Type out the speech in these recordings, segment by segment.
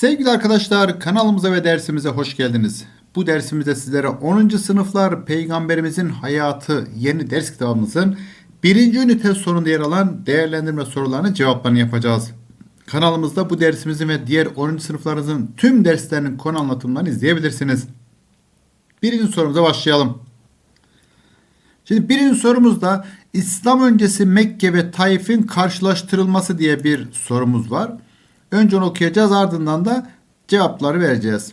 Sevgili arkadaşlar kanalımıza ve dersimize hoş geldiniz. Bu dersimizde sizlere 10. sınıflar Peygamberimizin hayatı yeni ders kitabımızın 1. ünite sorunda yer alan değerlendirme sorularının cevaplarını yapacağız. Kanalımızda bu dersimizin ve diğer 10. sınıflarınızın tüm derslerinin konu anlatımlarını izleyebilirsiniz. Birinci sorumuza başlayalım. Şimdi birinci sorumuzda İslam öncesi Mekke ve Taif'in karşılaştırılması diye bir sorumuz var. Önce onu okuyacağız ardından da cevapları vereceğiz.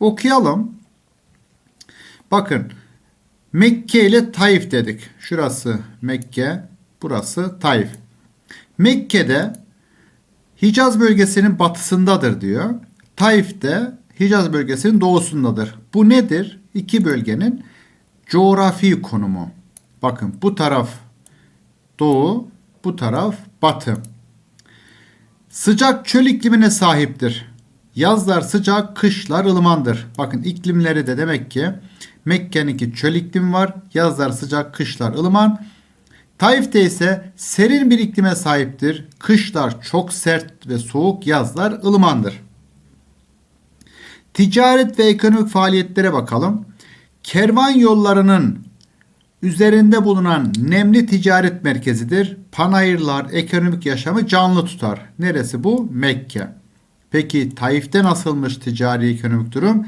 Okuyalım. Bakın Mekke ile Taif dedik. Şurası Mekke, burası Taif. Mekke'de Hicaz bölgesinin batısındadır diyor. Taif de Hicaz bölgesinin doğusundadır. Bu nedir? İki bölgenin coğrafi konumu. Bakın bu taraf doğu, bu taraf batı. Sıcak çöl iklimine sahiptir. Yazlar sıcak, kışlar ılımandır. Bakın iklimleri de demek ki Mekke'ninki çöl iklim var. Yazlar sıcak, kışlar ılıman. Taif'te ise serin bir iklime sahiptir. Kışlar çok sert ve soğuk, yazlar ılımandır. Ticaret ve ekonomik faaliyetlere bakalım. Kervan yollarının üzerinde bulunan nemli ticaret merkezidir. Panayırlar ekonomik yaşamı canlı tutar. Neresi bu? Mekke. Peki Taif'te nasılmış ticari ekonomik durum?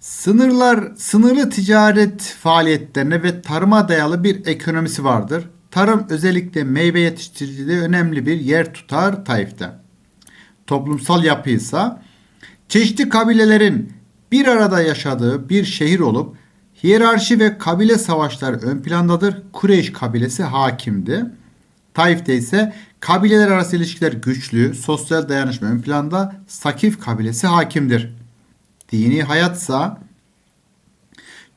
Sınırlar, sınırlı ticaret faaliyetlerine ve tarıma dayalı bir ekonomisi vardır. Tarım özellikle meyve yetiştiriciliği önemli bir yer tutar Taif'te. Toplumsal yapı ise çeşitli kabilelerin bir arada yaşadığı bir şehir olup hiyerarşi ve kabile savaşları ön plandadır. Kureyş kabilesi hakimdi. Taif'te ise kabileler arası ilişkiler güçlü, sosyal dayanışma ön planda, Sakif kabilesi hakimdir. Dini hayatsa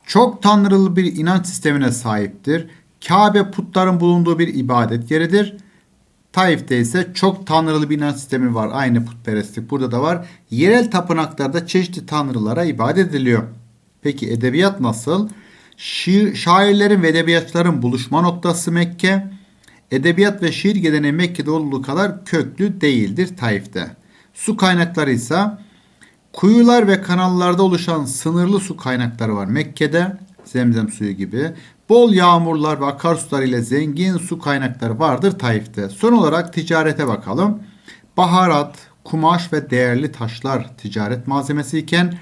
çok tanrılı bir inanç sistemine sahiptir. Kabe putların bulunduğu bir ibadet yeridir. Taif'te ise çok tanrılı bir inanç sistemi var. Aynı putperestlik burada da var. Yerel tapınaklarda çeşitli tanrılara ibadet ediliyor. Peki edebiyat nasıl? Şiir, şairlerin ve edebiyatçıların buluşma noktası Mekke. Edebiyat ve şiir geleneği Mekke'de olduğu kadar köklü değildir Taif'te. Su kaynakları ise kuyular ve kanallarda oluşan sınırlı su kaynakları var Mekke'de. Zemzem suyu gibi. Bol yağmurlar ve akarsular ile zengin su kaynakları vardır Taif'te. Son olarak ticarete bakalım. Baharat, kumaş ve değerli taşlar ticaret malzemesi iken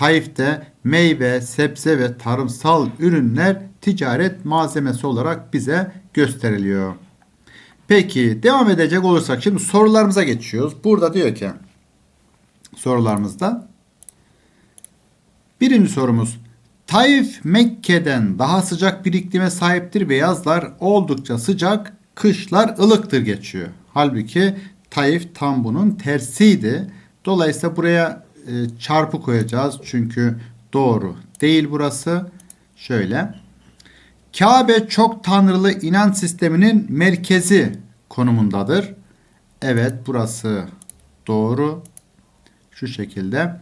Taif'te meyve, sebze ve tarımsal ürünler ticaret malzemesi olarak bize gösteriliyor. Peki devam edecek olursak şimdi sorularımıza geçiyoruz. Burada diyor ki sorularımızda birinci sorumuz Taif Mekke'den daha sıcak bir iklime sahiptir ve yazlar oldukça sıcak, kışlar ılıktır geçiyor. Halbuki Taif tam bunun tersiydi. Dolayısıyla buraya e, çarpı koyacağız çünkü doğru değil burası. Şöyle. Kabe çok tanrılı inanç sisteminin merkezi konumundadır. Evet burası doğru. Şu şekilde.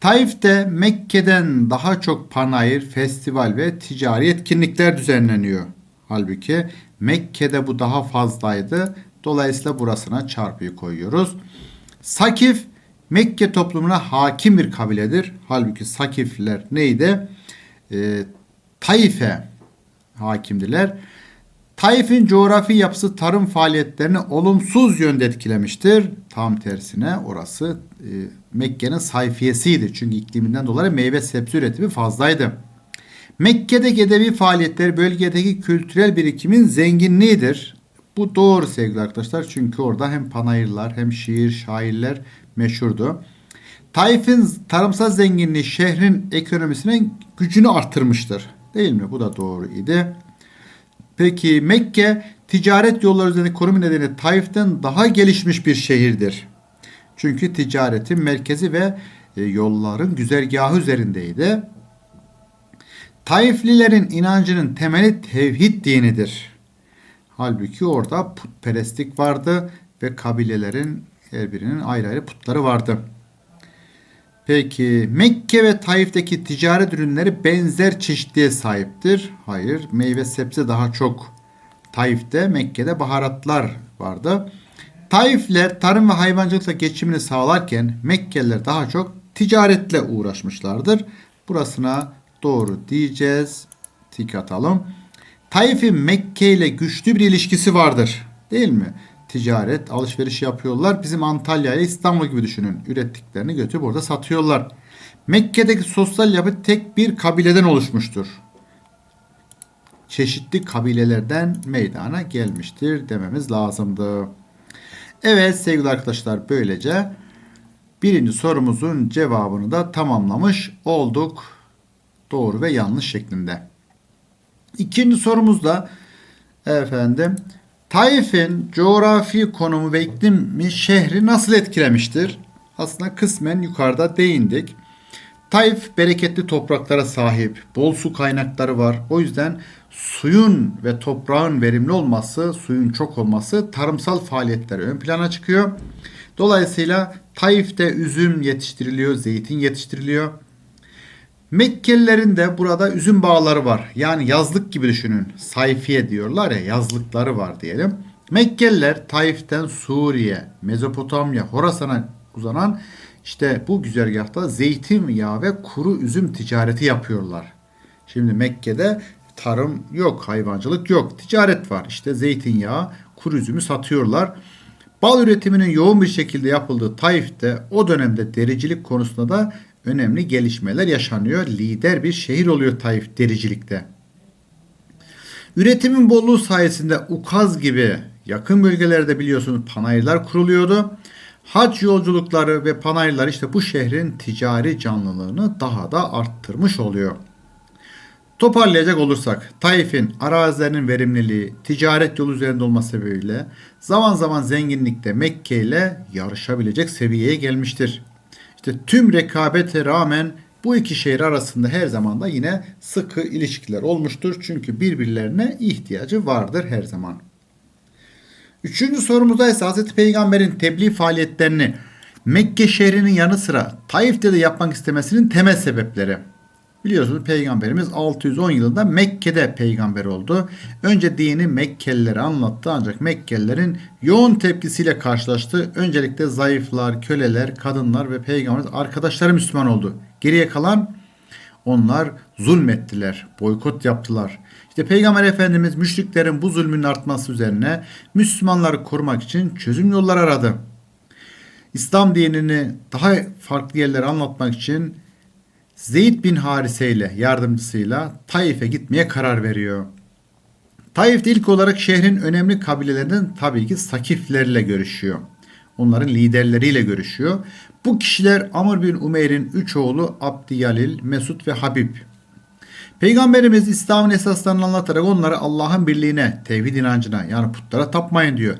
Taif'te Mekke'den daha çok panayır, festival ve ticari etkinlikler düzenleniyor. Halbuki Mekke'de bu daha fazlaydı. Dolayısıyla burasına çarpıyı koyuyoruz. Sakif Mekke toplumuna hakim bir kabiledir. Halbuki Sakifler neydi? E, Taif'e hakimdiler. Taif'in coğrafi yapısı tarım faaliyetlerini olumsuz yönde etkilemiştir. Tam tersine orası e, Mekke'nin sayfiyesiydi. Çünkü ikliminden dolayı meyve sebze üretimi fazlaydı. Mekke'deki edebi faaliyetler bölgedeki kültürel birikimin zenginliğidir. Bu doğru sevgili arkadaşlar. Çünkü orada hem panayırlar hem şiir, şairler meşhurdu. Taif'in tarımsal zenginliği şehrin ekonomisinin gücünü artırmıştır. Değil mi? Bu da doğru idi. Peki Mekke ticaret yolları üzerinde konumu nedeniyle Taif'ten daha gelişmiş bir şehirdir. Çünkü ticaretin merkezi ve e, yolların güzergahı üzerindeydi. Taiflilerin inancının temeli tevhid dinidir. Halbuki orada putperestlik vardı ve kabilelerin her birinin ayrı ayrı putları vardı. Peki Mekke ve Taif'teki ticaret ürünleri benzer çeşitliğe sahiptir. Hayır, meyve sebze daha çok Taif'te, Mekke'de baharatlar vardı. Taifler tarım ve hayvancılıkla geçimini sağlarken Mekkeliler daha çok ticaretle uğraşmışlardır. Burasına doğru diyeceğiz. Tik atalım. Taif'in Mekke ile güçlü bir ilişkisi vardır. Değil mi? Ticaret, alışveriş yapıyorlar. Bizim Antalya ile İstanbul gibi düşünün. Ürettiklerini götürüp orada satıyorlar. Mekke'deki sosyal yapı tek bir kabileden oluşmuştur. Çeşitli kabilelerden meydana gelmiştir dememiz lazımdı. Evet sevgili arkadaşlar böylece birinci sorumuzun cevabını da tamamlamış olduk. Doğru ve yanlış şeklinde. İkinci sorumuzda efendim Taif'in coğrafi konumu ve iklimi şehri nasıl etkilemiştir? Aslında kısmen yukarıda değindik. Taif bereketli topraklara sahip, bol su kaynakları var. O yüzden suyun ve toprağın verimli olması, suyun çok olması tarımsal faaliyetler ön plana çıkıyor. Dolayısıyla Taif'te üzüm yetiştiriliyor, zeytin yetiştiriliyor. Mekkelilerin de burada üzüm bağları var. Yani yazlık gibi düşünün. Sayfiye diyorlar ya yazlıkları var diyelim. Mekkeliler Taif'ten Suriye, Mezopotamya, Horasan'a uzanan işte bu güzergahta zeytinyağı ve kuru üzüm ticareti yapıyorlar. Şimdi Mekke'de tarım yok, hayvancılık yok, ticaret var. İşte zeytinyağı, kuru üzümü satıyorlar. Bal üretiminin yoğun bir şekilde yapıldığı Taif'te o dönemde dericilik konusunda da önemli gelişmeler yaşanıyor. Lider bir şehir oluyor Taif dericilikte. Üretimin bolluğu sayesinde Ukaz gibi yakın bölgelerde biliyorsunuz panayırlar kuruluyordu. Hac yolculukları ve panayırlar işte bu şehrin ticari canlılığını daha da arttırmış oluyor. Toparlayacak olursak Taif'in arazilerinin verimliliği, ticaret yolu üzerinde olması sebebiyle zaman zaman zenginlikte Mekke ile yarışabilecek seviyeye gelmiştir. İşte tüm rekabete rağmen bu iki şehir arasında her zaman da yine sıkı ilişkiler olmuştur. Çünkü birbirlerine ihtiyacı vardır her zaman. Üçüncü sorumuzda ise Hz. Peygamber'in tebliğ faaliyetlerini Mekke şehrinin yanı sıra Taif'te de yapmak istemesinin temel sebepleri. Biliyorsunuz Peygamberimiz 610 yılında Mekke'de peygamber oldu. Önce dini Mekkelilere anlattı ancak Mekkelilerin yoğun tepkisiyle karşılaştı. Öncelikle zayıflar, köleler, kadınlar ve peygamberimiz arkadaşları Müslüman oldu. Geriye kalan onlar zulmettiler, boykot yaptılar. İşte Peygamber Efendimiz müşriklerin bu zulmün artması üzerine Müslümanları korumak için çözüm yolları aradı. İslam dinini daha farklı yerlere anlatmak için Zeyd bin Harise ile yardımcısıyla Taif'e gitmeye karar veriyor. Taif'te ilk olarak şehrin önemli kabilelerinden tabii ki Sakiflerle görüşüyor. Onların liderleriyle görüşüyor. Bu kişiler Amr bin Umeyr'in üç oğlu Abdiyalil, Mesut ve Habib. Peygamberimiz İslam'ın esaslarını anlatarak onları Allah'ın birliğine, tevhid inancına yani putlara tapmayın diyor.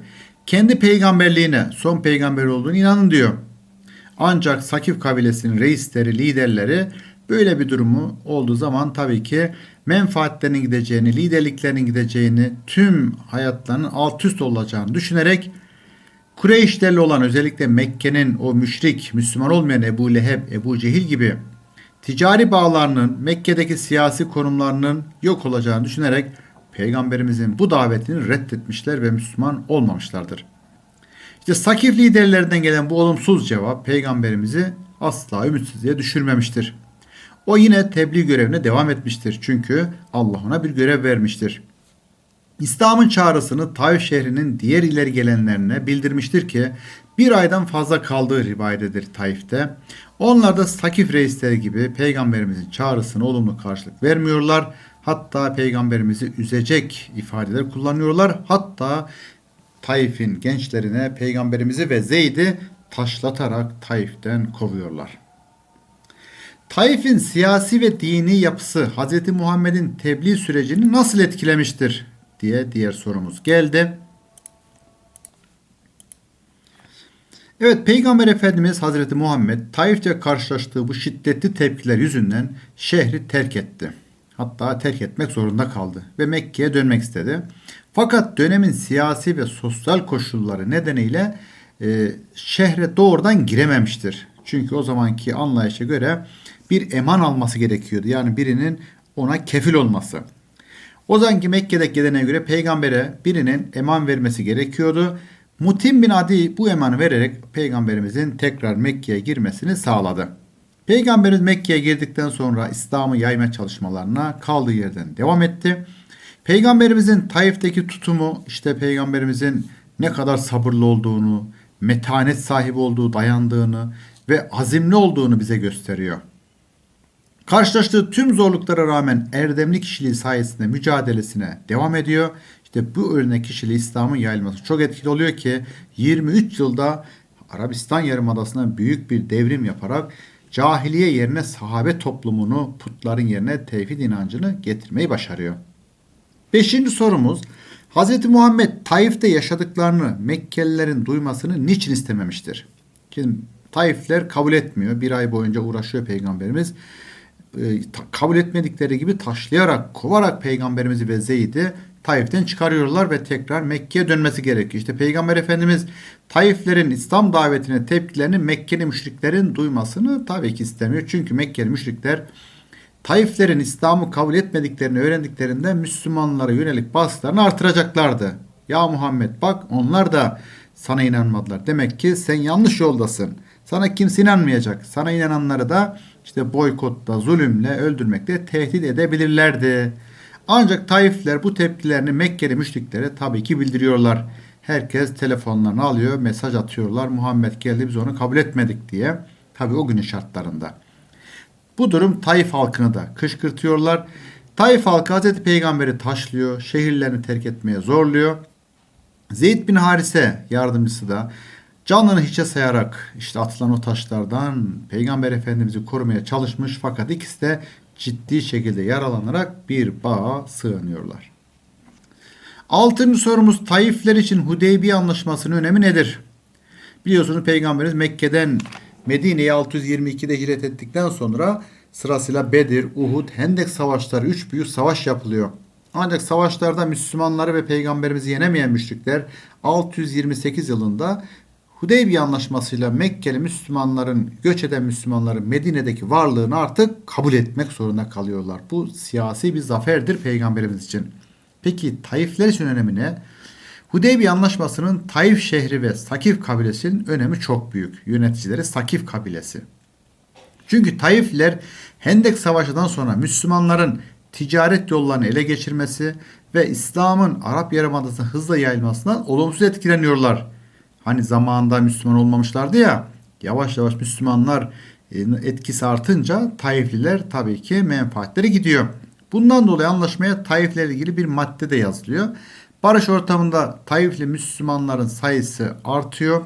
Kendi peygamberliğine, son peygamber olduğunu inanın diyor. Ancak Sakif kabilesinin reisleri, liderleri böyle bir durumu olduğu zaman tabii ki menfaatlerinin gideceğini, liderliklerinin gideceğini, tüm hayatlarının alt üst olacağını düşünerek Kureyşlerle olan özellikle Mekke'nin o müşrik, Müslüman olmayan Ebu Leheb, Ebu Cehil gibi ticari bağlarının, Mekke'deki siyasi konumlarının yok olacağını düşünerek Peygamberimizin bu davetini reddetmişler ve Müslüman olmamışlardır. İşte Sakif liderlerinden gelen bu olumsuz cevap peygamberimizi asla ümitsizliğe düşürmemiştir. O yine tebliğ görevine devam etmiştir. Çünkü Allah ona bir görev vermiştir. İslam'ın çağrısını Taif şehrinin diğer ileri gelenlerine bildirmiştir ki bir aydan fazla kaldığı rivayetedir Taif'te. Onlar da Sakif reisleri gibi peygamberimizin çağrısına olumlu karşılık vermiyorlar. Hatta peygamberimizi üzecek ifadeler kullanıyorlar. Hatta Taif'in gençlerine peygamberimizi ve Zeyd'i taşlatarak Taif'ten kovuyorlar. Taif'in siyasi ve dini yapısı Hz. Muhammed'in tebliğ sürecini nasıl etkilemiştir diye diğer sorumuz geldi. Evet Peygamber Efendimiz Hazreti Muhammed Taif'te karşılaştığı bu şiddetli tepkiler yüzünden şehri terk etti. Hatta terk etmek zorunda kaldı ve Mekke'ye dönmek istedi. Fakat dönemin siyasi ve sosyal koşulları nedeniyle e, şehre doğrudan girememiştir. Çünkü o zamanki anlayışa göre bir eman alması gerekiyordu. Yani birinin ona kefil olması. O zamanki Mekke'deki geleneğe göre peygambere birinin eman vermesi gerekiyordu. Mutim bin Adi bu emanı vererek peygamberimizin tekrar Mekke'ye girmesini sağladı. Peygamberimiz Mekke'ye girdikten sonra İslam'ı yayma çalışmalarına kaldığı yerden devam etti. Peygamberimizin Taif'teki tutumu işte peygamberimizin ne kadar sabırlı olduğunu, metanet sahibi olduğu, dayandığını ve azimli olduğunu bize gösteriyor. Karşılaştığı tüm zorluklara rağmen erdemli kişiliği sayesinde mücadelesine devam ediyor. İşte bu örnek kişiliği İslam'ın yayılması çok etkili oluyor ki 23 yılda Arabistan Yarımadası'na büyük bir devrim yaparak cahiliye yerine sahabe toplumunu putların yerine tevhid inancını getirmeyi başarıyor. Beşinci sorumuz Hz. Muhammed Taif'te yaşadıklarını Mekkelilerin duymasını niçin istememiştir? Şimdi Taifler kabul etmiyor. Bir ay boyunca uğraşıyor peygamberimiz. Ta- kabul etmedikleri gibi taşlayarak, kovarak peygamberimizi ve Zeyd'i Taif'ten çıkarıyorlar ve tekrar Mekke'ye dönmesi gerekiyor. İşte Peygamber Efendimiz Taiflerin İslam davetine tepkilerini Mekkeli müşriklerin duymasını tabii ki istemiyor. Çünkü Mekkeli müşrikler Taiflerin İslam'ı kabul etmediklerini öğrendiklerinde Müslümanlara yönelik baskılarını artıracaklardı. Ya Muhammed bak onlar da sana inanmadılar. Demek ki sen yanlış yoldasın. Sana kimse inanmayacak. Sana inananları da işte boykotla, zulümle, öldürmekle tehdit edebilirlerdi. Ancak Taifler bu tepkilerini Mekkeli müşriklere tabii ki bildiriyorlar. Herkes telefonlarını alıyor, mesaj atıyorlar. Muhammed geldi biz onu kabul etmedik diye. Tabii o günün şartlarında. Bu durum Taif halkını da kışkırtıyorlar. Taif halkı Hazreti Peygamber'i taşlıyor, şehirlerini terk etmeye zorluyor. Zeyd bin Harise yardımcısı da canını hiçe sayarak işte atılan o taşlardan Peygamber Efendimiz'i korumaya çalışmış fakat ikisi de ciddi şekilde yaralanarak bir bağa sığınıyorlar. Altıncı sorumuz Taifler için Hudeybiye Anlaşması'nın önemi nedir? Biliyorsunuz Peygamberimiz Mekke'den Medine'ye 622'de hicret ettikten sonra sırasıyla Bedir, Uhud, Hendek savaşları, üç büyük savaş yapılıyor. Ancak savaşlarda Müslümanları ve Peygamberimizi yenemeyen müşrikler 628 yılında Hudeybiye Anlaşması'yla Mekkeli Müslümanların, göç eden Müslümanların Medine'deki varlığını artık kabul etmek zorunda kalıyorlar. Bu siyasi bir zaferdir Peygamberimiz için. Peki Taifler için önemi ne? Hudeybiye Anlaşması'nın Taif şehri ve Sakif kabilesinin önemi çok büyük. Yöneticileri Sakif kabilesi. Çünkü Taifliler Hendek Savaşı'dan sonra Müslümanların ticaret yollarını ele geçirmesi ve İslam'ın Arap Yarımadası'na hızla yayılmasından olumsuz etkileniyorlar. Hani zamanında Müslüman olmamışlardı ya, yavaş yavaş Müslümanlar e, etkisi artınca Taifliler tabii ki menfaatleri gidiyor. Bundan dolayı anlaşmaya Taiflerle ilgili bir madde de yazılıyor. Barış ortamında Taifli Müslümanların sayısı artıyor.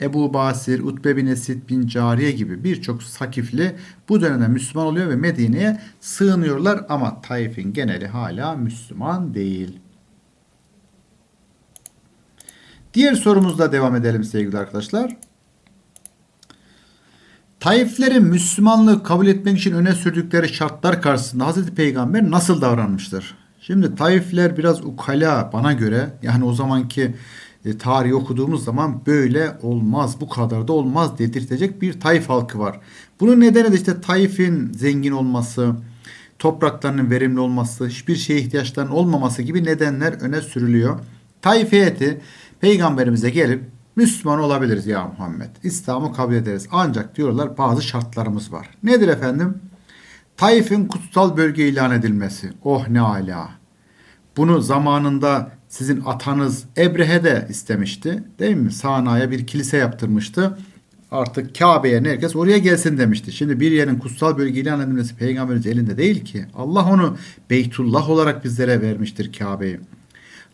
Ebu Basir, Utbe bin Esid bin Cariye gibi birçok Sakifli bu dönemde Müslüman oluyor ve Medine'ye sığınıyorlar ama Taif'in geneli hala Müslüman değil. Diğer sorumuzla devam edelim sevgili arkadaşlar. Taiflerin Müslümanlığı kabul etmek için öne sürdükleri şartlar karşısında Hazreti Peygamber nasıl davranmıştır? Şimdi Taifler biraz ukala bana göre yani o zamanki e, tarihi okuduğumuz zaman böyle olmaz bu kadar da olmaz dedirtecek bir Taif halkı var. Bunun nedeni de işte Taif'in zengin olması, topraklarının verimli olması, hiçbir şeye ihtiyaçlarının olmaması gibi nedenler öne sürülüyor. Taif heyeti peygamberimize gelip Müslüman olabiliriz ya Muhammed. İslam'ı kabul ederiz. Ancak diyorlar bazı şartlarımız var. Nedir efendim? Taif'in kutsal bölge ilan edilmesi. Oh ne ala. Bunu zamanında sizin atanız Ebrehe de istemişti. Değil mi? Sana'ya bir kilise yaptırmıştı. Artık Kabe'ye herkes oraya gelsin demişti. Şimdi bir yerin kutsal bölge ilan edilmesi peygamberimiz elinde değil ki. Allah onu Beytullah olarak bizlere vermiştir Kabe'yi.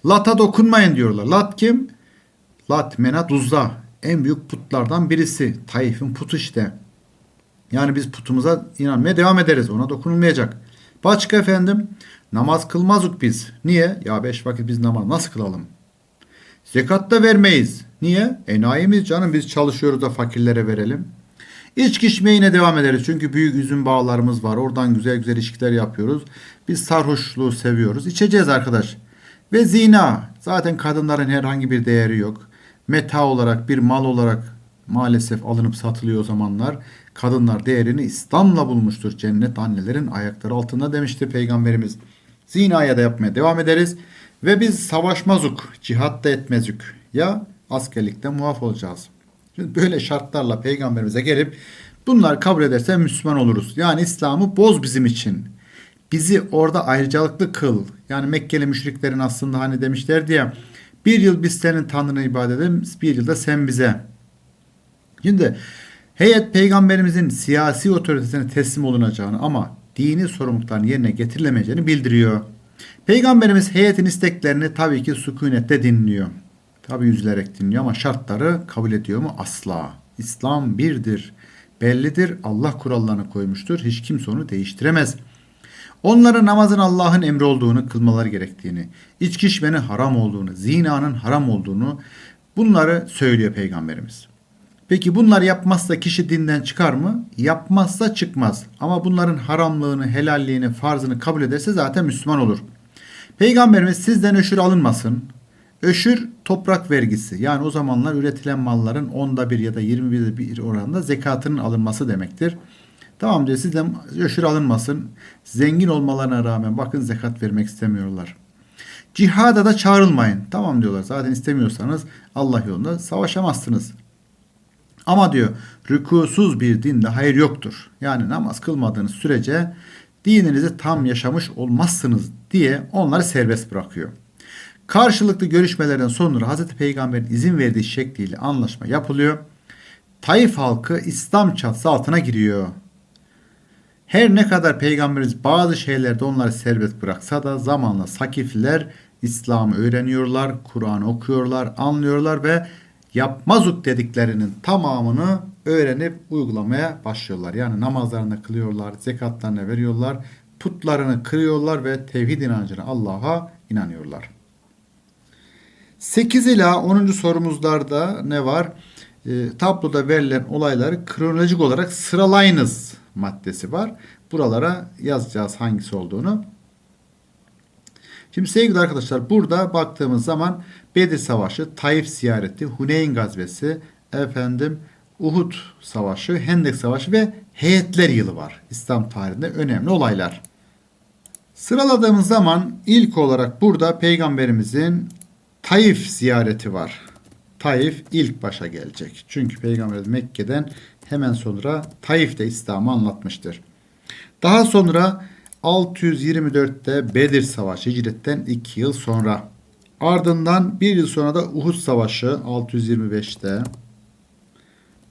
Lat'a dokunmayın diyorlar. Lat kim? Lat, Menat, Uzza. En büyük putlardan birisi. Taif'in putu işte. Yani biz putumuza inanmaya devam ederiz. Ona dokunulmayacak. Başka efendim namaz kılmazdık biz. Niye? Ya beş vakit biz namaz nasıl kılalım? Zekat da vermeyiz. Niye? Enayimiz canım biz çalışıyoruz da fakirlere verelim. İçki içmeye yine devam ederiz. Çünkü büyük üzüm bağlarımız var. Oradan güzel güzel ilişkiler yapıyoruz. Biz sarhoşluğu seviyoruz. İçeceğiz arkadaş. Ve zina. Zaten kadınların herhangi bir değeri yok. Meta olarak bir mal olarak maalesef alınıp satılıyor o zamanlar. Kadınlar değerini İslam'la bulmuştur. Cennet annelerin ayakları altında demiştir Peygamberimiz. Zinaya da yapmaya devam ederiz. Ve biz savaşmazuk, cihat da etmezük. Ya askerlikte muaf olacağız. Şimdi böyle şartlarla peygamberimize gelip bunlar kabul ederse Müslüman oluruz. Yani İslam'ı boz bizim için. Bizi orada ayrıcalıklı kıl. Yani Mekkeli müşriklerin aslında hani demişler diye bir yıl biz senin tanrına ibadet edelim, bir yılda sen bize. Şimdi heyet peygamberimizin siyasi otoritesine teslim olunacağını ama dini sorumluluklarını yerine getirilemeyeceğini bildiriyor. Peygamberimiz heyetin isteklerini tabii ki sükunette dinliyor. Tabii üzülerek dinliyor ama şartları kabul ediyor mu? Asla. İslam birdir. Bellidir. Allah kurallarını koymuştur. Hiç kimse onu değiştiremez. Onlara namazın Allah'ın emri olduğunu, kılmaları gerektiğini, içki içmenin haram olduğunu, zinanın haram olduğunu bunları söylüyor Peygamberimiz. Peki bunlar yapmazsa kişi dinden çıkar mı? Yapmazsa çıkmaz. Ama bunların haramlığını, helalliğini, farzını kabul ederse zaten Müslüman olur. Peygamberimiz sizden öşür alınmasın. Öşür toprak vergisi. Yani o zamanlar üretilen malların onda bir ya da 21'de bir oranında zekatının alınması demektir. Tamam diyor sizden öşür alınmasın. Zengin olmalarına rağmen bakın zekat vermek istemiyorlar. Cihada da çağrılmayın. Tamam diyorlar. Zaten istemiyorsanız Allah yolunda savaşamazsınız. Ama diyor rükusuz bir dinde hayır yoktur. Yani namaz kılmadığınız sürece dininizi tam yaşamış olmazsınız diye onları serbest bırakıyor. Karşılıklı görüşmelerden sonra Hz. Peygamber'in izin verdiği şekliyle anlaşma yapılıyor. Taif halkı İslam çatısı altına giriyor. Her ne kadar Peygamberimiz bazı şeylerde onları serbest bıraksa da zamanla Sakifliler İslam'ı öğreniyorlar, Kur'an okuyorlar, anlıyorlar ve yapmazuk dediklerinin tamamını öğrenip uygulamaya başlıyorlar. Yani namazlarını kılıyorlar, zekatlarını veriyorlar, putlarını kırıyorlar ve tevhid inancını Allah'a inanıyorlar. 8 ila 10. sorumuzlarda ne var? E, tabloda verilen olayları kronolojik olarak sıralayınız maddesi var. Buralara yazacağız hangisi olduğunu. Şimdi sevgili arkadaşlar burada baktığımız zaman Bedir Savaşı, Taif ziyareti, Huneyn gazvesi, efendim Uhud Savaşı, Hendek Savaşı ve Heyetler Yılı var. İslam tarihinde önemli olaylar. Sıraladığımız zaman ilk olarak burada Peygamberimizin Taif ziyareti var. Taif ilk başa gelecek. Çünkü Peygamberimiz Mekke'den hemen sonra Taif'te İslam'ı anlatmıştır. Daha sonra 624'te Bedir Savaşı hicretten 2 yıl sonra. Ardından bir yıl sonra da Uhud Savaşı 625'te.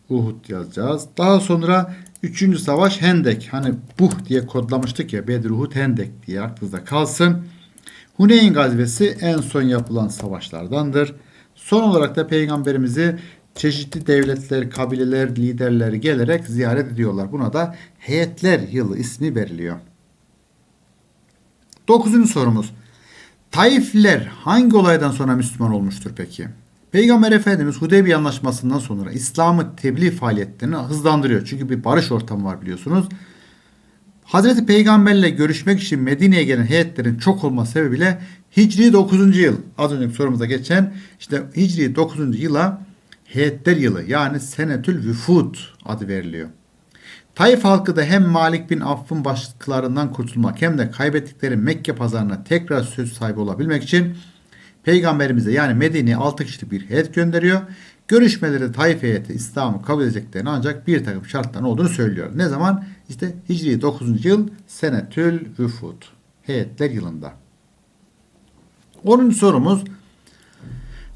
Uhud yazacağız. Daha sonra 3. Savaş Hendek. Hani Buh diye kodlamıştık ya Bedir Uhud Hendek diye aklınızda kalsın. Huneyn gazvesi en son yapılan savaşlardandır. Son olarak da peygamberimizi çeşitli devletler, kabileler, liderleri gelerek ziyaret ediyorlar. Buna da heyetler yılı ismi veriliyor. Dokuzuncu sorumuz. Taifliler hangi olaydan sonra Müslüman olmuştur peki? Peygamber Efendimiz Hudeybiye Anlaşması'ndan sonra İslam'ı tebliğ faaliyetlerini hızlandırıyor. Çünkü bir barış ortamı var biliyorsunuz. Hazreti Peygamberle görüşmek için Medine'ye gelen heyetlerin çok olma sebebiyle Hicri 9. yıl az önceki sorumuza geçen işte Hicri 9. yıla heyetler yılı yani Senetül Vüfud adı veriliyor. Taif halkı da hem Malik bin Aff'ın baskılarından kurtulmak hem de kaybettikleri Mekke pazarına tekrar söz sahibi olabilmek için Peygamberimize yani Medine'ye 6 kişilik bir heyet gönderiyor. Görüşmeleri Taif heyeti İslam'ı kabul edeceklerini ancak bir takım şartların olduğunu söylüyor. Ne zaman? İşte Hicri 9. yıl Senetül Vüfud. Heyetler yılında. 10. sorumuz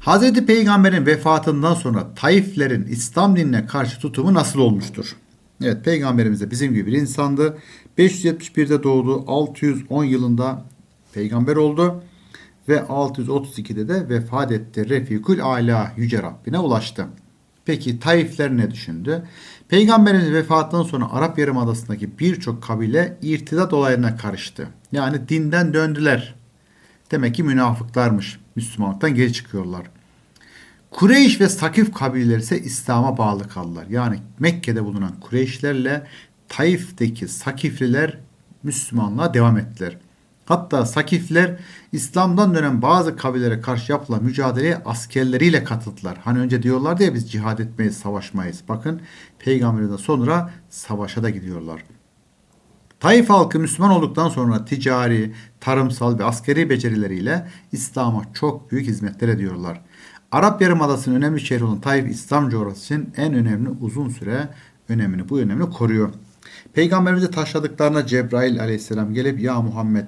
Hz. Peygamber'in vefatından sonra Taiflerin İslam dinine karşı tutumu nasıl olmuştur? Evet peygamberimiz de bizim gibi bir insandı. 571'de doğdu. 610 yılında peygamber oldu. Ve 632'de de vefat etti. Refikül Ala Yüce Rabbine ulaştı. Peki Taifler ne düşündü? Peygamberimiz vefatından sonra Arap Yarımadası'ndaki birçok kabile irtidat olaylarına karıştı. Yani dinden döndüler. Demek ki münafıklarmış. Müslümanlıktan geri çıkıyorlar. Kureyş ve Sakif kabileleri ise İslam'a bağlı kaldılar. Yani Mekke'de bulunan Kureyşlerle Taif'teki Sakifliler Müslümanlığa devam ettiler. Hatta Sakifler İslam'dan dönen bazı kabilelere karşı yapılan mücadeleye askerleriyle katıldılar. Hani önce diyorlardı ya biz cihad etmeyiz, savaşmayız. Bakın peygamberden sonra savaşa da gidiyorlar. Taif halkı Müslüman olduktan sonra ticari, tarımsal ve askeri becerileriyle İslam'a çok büyük hizmetler ediyorlar. Arap Yarımadası'nın önemli şehri olan Taif İslam coğrafyası için en önemli uzun süre önemini bu önemini koruyor. Peygamberimizi taşladıklarına Cebrail aleyhisselam gelip ya Muhammed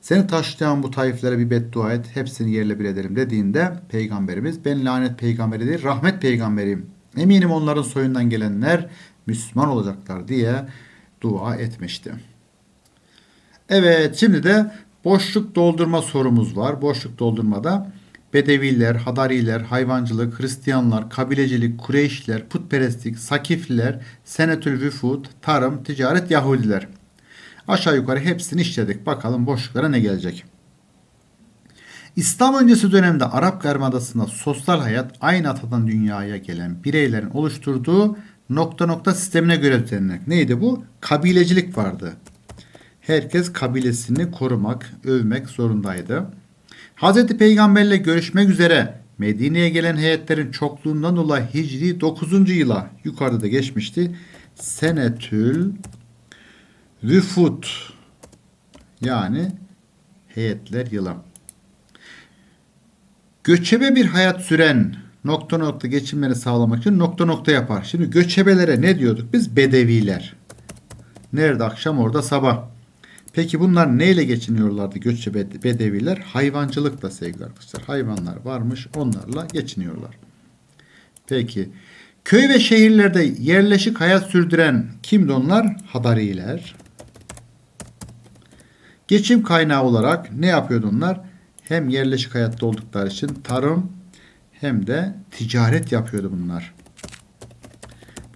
seni taşlayan bu taiflere bir beddua et hepsini yerle bir ederim dediğinde peygamberimiz ben lanet peygamberi değil rahmet peygamberiyim. Eminim onların soyundan gelenler Müslüman olacaklar diye dua etmişti. Evet şimdi de boşluk doldurma sorumuz var. Boşluk doldurmada Bedeviler, Hadariler, hayvancılık, Hristiyanlar, kabilecilik, Kureyşler, putperestlik, Sakifliler, Senetül Vüfud, tarım, ticaret, Yahudiler. Aşağı yukarı hepsini işledik. Bakalım boşluklara ne gelecek. İslam öncesi dönemde Arap Yarımadası'nda sosyal hayat aynı atadan dünyaya gelen bireylerin oluşturduğu nokta nokta sistemine göre düzenlenir. Neydi bu? Kabilecilik vardı. Herkes kabilesini korumak, övmek zorundaydı. Hz. Peygamberle görüşmek üzere Medine'ye gelen heyetlerin çokluğundan dolayı Hicri 9. yıla yukarıda da geçmişti. Senetül Vüfut yani heyetler yılı. Göçebe bir hayat süren nokta nokta geçimlerini sağlamak için nokta nokta yapar. Şimdi göçebelere ne diyorduk biz? Bedeviler. Nerede akşam orada sabah. Peki bunlar neyle geçiniyorlardı göçebe bedeviler? Hayvancılıkla sevgili arkadaşlar. Hayvanlar varmış onlarla geçiniyorlar. Peki köy ve şehirlerde yerleşik hayat sürdüren kimdi onlar? Hadariler. Geçim kaynağı olarak ne yapıyordu onlar? Hem yerleşik hayatta oldukları için tarım hem de ticaret yapıyordu bunlar.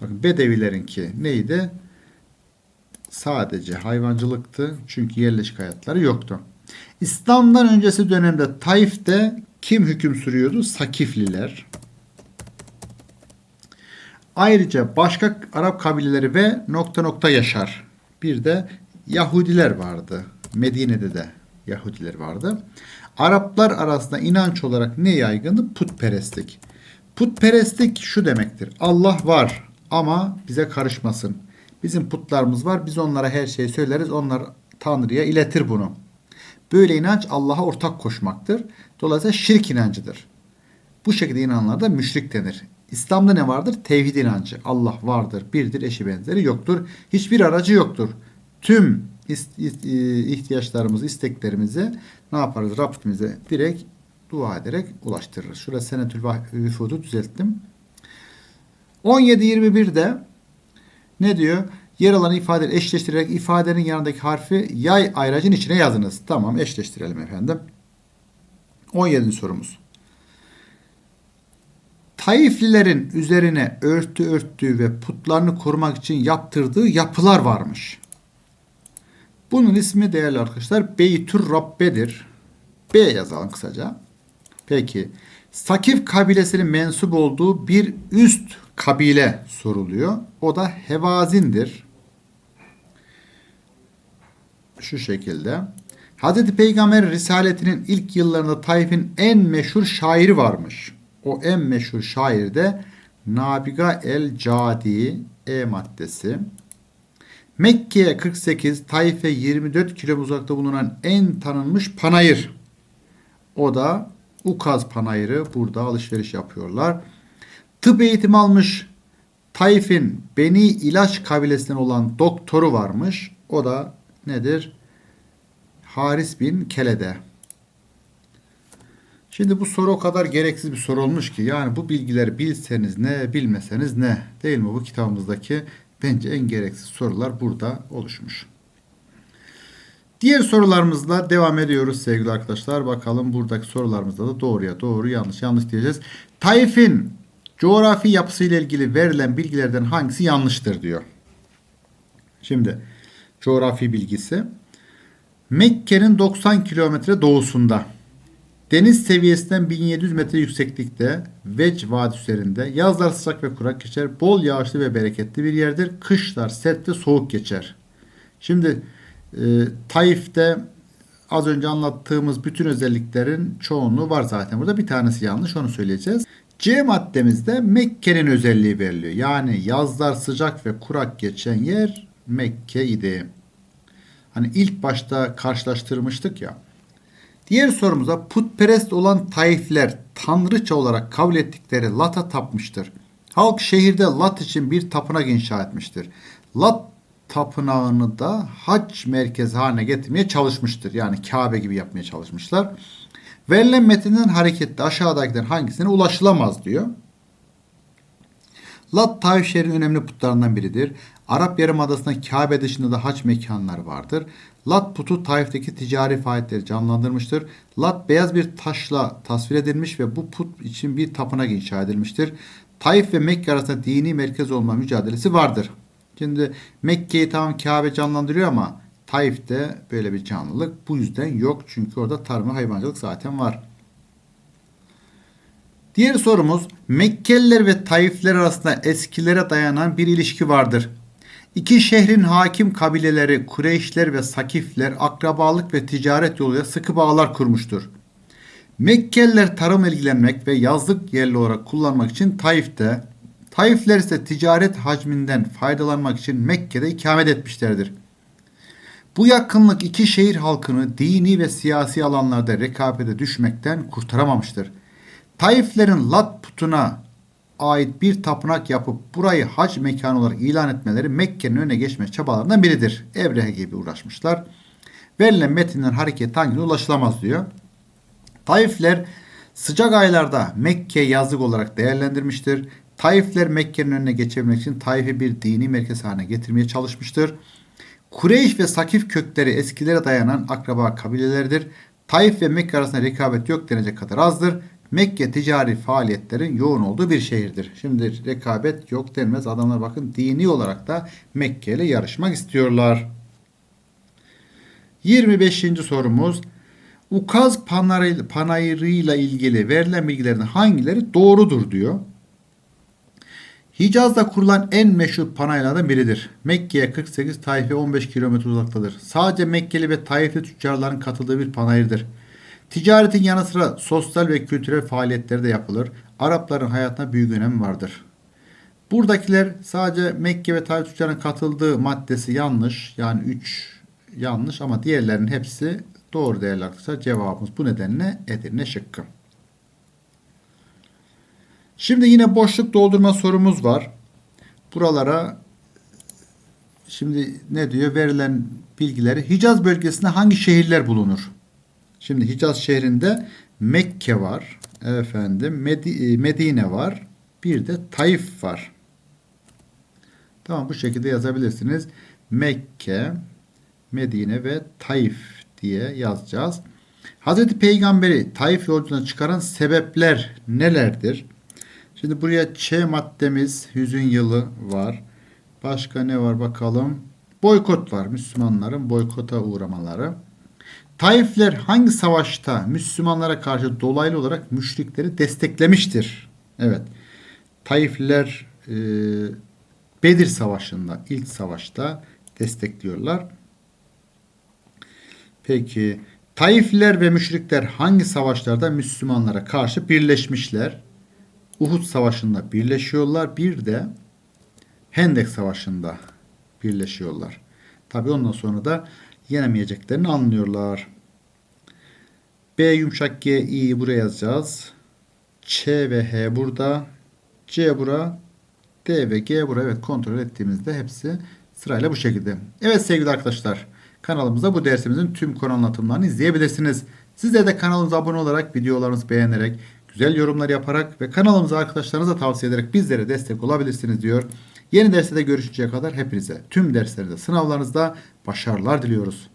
Bakın Bedevilerinki neydi? Sadece hayvancılıktı. Çünkü yerleşik hayatları yoktu. İslam'dan öncesi dönemde Taif'te kim hüküm sürüyordu? Sakifliler. Ayrıca başka Arap kabileleri ve nokta nokta yaşar. Bir de Yahudiler vardı. Medine'de de Yahudiler vardı. Araplar arasında inanç olarak ne yaygındı? Putperestlik. Putperestlik şu demektir. Allah var ama bize karışmasın. Bizim putlarımız var. Biz onlara her şeyi söyleriz. Onlar Tanrı'ya iletir bunu. Böyle inanç Allah'a ortak koşmaktır. Dolayısıyla şirk inancıdır. Bu şekilde inananlara da müşrik denir. İslam'da ne vardır? Tevhid inancı. Allah vardır, birdir, eşi benzeri yoktur. Hiçbir aracı yoktur. Tüm ihtiyaçlarımızı, isteklerimizi ne yaparız? Rabbimize direkt dua ederek ulaştırırız. Şurada senetül vüfudu düzelttim. 17-21'de ne diyor? Yer alan ifade eşleştirerek ifadenin yanındaki harfi yay ayracın içine yazınız. Tamam eşleştirelim efendim. 17. sorumuz. Taiflilerin üzerine örtü örttüğü ve putlarını korumak için yaptırdığı yapılar varmış. Bunun ismi değerli arkadaşlar Beytür Rabbe'dir. B yazalım kısaca. Peki. Sakif kabilesinin mensup olduğu bir üst kabile soruluyor. O da Hevazin'dir. Şu şekilde. Hz. Peygamber Risaletinin ilk yıllarında Taif'in en meşhur şairi varmış. O en meşhur şair de Nabiga el Cadi E maddesi. Mekke'ye 48, Taif'e 24 km uzakta bulunan en tanınmış panayır. O da Ukaz panayırı. Burada alışveriş yapıyorlar. Tıp eğitimi almış Taif'in Beni İlaç kabilesinden olan doktoru varmış. O da nedir? Haris bin Kelede. Şimdi bu soru o kadar gereksiz bir soru olmuş ki yani bu bilgileri bilseniz ne bilmeseniz ne değil mi bu kitabımızdaki bence en gereksiz sorular burada oluşmuş. Diğer sorularımızla devam ediyoruz sevgili arkadaşlar. Bakalım buradaki sorularımızda da doğruya doğru yanlış yanlış diyeceğiz. Taif'in coğrafi yapısıyla ilgili verilen bilgilerden hangisi yanlıştır diyor. Şimdi coğrafi bilgisi. Mekke'nin 90 kilometre doğusunda deniz seviyesinden 1700 metre yükseklikte Vec Vadisi üzerinde yazlar sıcak ve kurak geçer. Bol yağışlı ve bereketli bir yerdir. Kışlar sert ve soğuk geçer. Şimdi e, Taif'te az önce anlattığımız bütün özelliklerin çoğunluğu var zaten. Burada bir tanesi yanlış onu söyleyeceğiz. C maddemizde Mekke'nin özelliği veriliyor. Yani yazlar sıcak ve kurak geçen yer Mekke idi. Hani ilk başta karşılaştırmıştık ya. Diğer sorumuza putperest olan Taifler tanrıça olarak kabul ettikleri Lat'a tapmıştır. Halk şehirde Lat için bir tapınak inşa etmiştir. Lat tapınağını da hac merkezi haline getirmeye çalışmıştır. Yani Kabe gibi yapmaya çalışmışlar. Verilen metinden hareketle aşağıdakilerin hangisine ulaşılamaz diyor. Lat Taif şehrinin önemli putlarından biridir. Arap Yarımadası'nda Kabe dışında da haç mekanları vardır. Lat putu Taif'teki ticari faaliyetleri canlandırmıştır. Lat beyaz bir taşla tasvir edilmiş ve bu put için bir tapınak inşa edilmiştir. Taif ve Mekke arasında dini merkez olma mücadelesi vardır. Şimdi Mekke'yi tamam Kabe canlandırıyor ama Taif'te böyle bir canlılık bu yüzden yok. Çünkü orada tarım hayvancılık zaten var. Diğer sorumuz Mekkeliler ve Taifler arasında eskilere dayanan bir ilişki vardır. İki şehrin hakim kabileleri Kureyşler ve Sakifler akrabalık ve ticaret yoluyla sıkı bağlar kurmuştur. Mekkeliler tarım ilgilenmek ve yazlık yerli olarak kullanmak için Taif'te, Taifler ise ticaret hacminden faydalanmak için Mekke'de ikamet etmişlerdir. Bu yakınlık iki şehir halkını dini ve siyasi alanlarda rekabete düşmekten kurtaramamıştır. Taiflerin Lat putuna ait bir tapınak yapıp burayı hac mekanı olarak ilan etmeleri Mekke'nin önüne geçme çabalarından biridir. Ebrehe gibi uğraşmışlar. Verilen metinden hareket hangisine ulaşılamaz diyor. Taifler sıcak aylarda Mekke yazlık olarak değerlendirmiştir. Taifler Mekke'nin önüne geçebilmek için Taif'i bir dini merkez haline getirmeye çalışmıştır. Kureyş ve Sakif kökleri eskilere dayanan akraba kabileleridir. Taif ve Mekke arasında rekabet yok denecek kadar azdır. Mekke ticari faaliyetlerin yoğun olduğu bir şehirdir. Şimdi rekabet yok denmez. Adamlar bakın dini olarak da Mekke ile yarışmak istiyorlar. 25. sorumuz. Ukaz panayırı, panayırıyla ilgili verilen bilgilerin hangileri doğrudur diyor. Hicaz'da kurulan en meşhur panayırlardan biridir. Mekke'ye 48, Taif'e 15 kilometre uzaktadır. Sadece Mekkeli ve Taifli tüccarların katıldığı bir panayırdır. Ticaretin yanı sıra sosyal ve kültürel faaliyetleri de yapılır. Arapların hayatına büyük önem vardır. Buradakiler sadece Mekke ve Taif tüccarının katıldığı maddesi yanlış. Yani 3 yanlış ama diğerlerinin hepsi doğru değerli arkadaşlar. Cevabımız bu nedenle Edirne şıkkı. Şimdi yine boşluk doldurma sorumuz var. Buralara şimdi ne diyor? Verilen bilgileri Hicaz bölgesinde hangi şehirler bulunur? Şimdi Hicaz şehrinde Mekke var. Efendim Medine var. Bir de Taif var. Tamam bu şekilde yazabilirsiniz. Mekke, Medine ve Taif diye yazacağız. Hazreti Peygamberi Taif yolculuğuna çıkaran sebepler nelerdir? Şimdi buraya Ç maddemiz hüzün yılı var. Başka ne var bakalım? Boykot var. Müslümanların boykota uğramaları. Taifler hangi savaşta Müslümanlara karşı dolaylı olarak müşrikleri desteklemiştir? Evet. Taifler e, Bedir Savaşı'nda, ilk savaşta destekliyorlar. Peki Taifler ve müşrikler hangi savaşlarda Müslümanlara karşı birleşmişler? Uhud Savaşı'nda birleşiyorlar. Bir de Hendek Savaşı'nda birleşiyorlar. Tabi ondan sonra da yenemeyeceklerini anlıyorlar. B yumuşak G i buraya yazacağız. Ç ve H burada. C bura. D ve G buraya evet kontrol ettiğimizde hepsi sırayla bu şekilde. Evet sevgili arkadaşlar kanalımızda bu dersimizin tüm konu anlatımlarını izleyebilirsiniz. Sizler de kanalımıza abone olarak videolarımızı beğenerek güzel yorumlar yaparak ve kanalımıza arkadaşlarınıza tavsiye ederek bizlere destek olabilirsiniz diyor. Yeni derste de görüşünceye kadar hepinize tüm derslerde sınavlarınızda başarılar diliyoruz.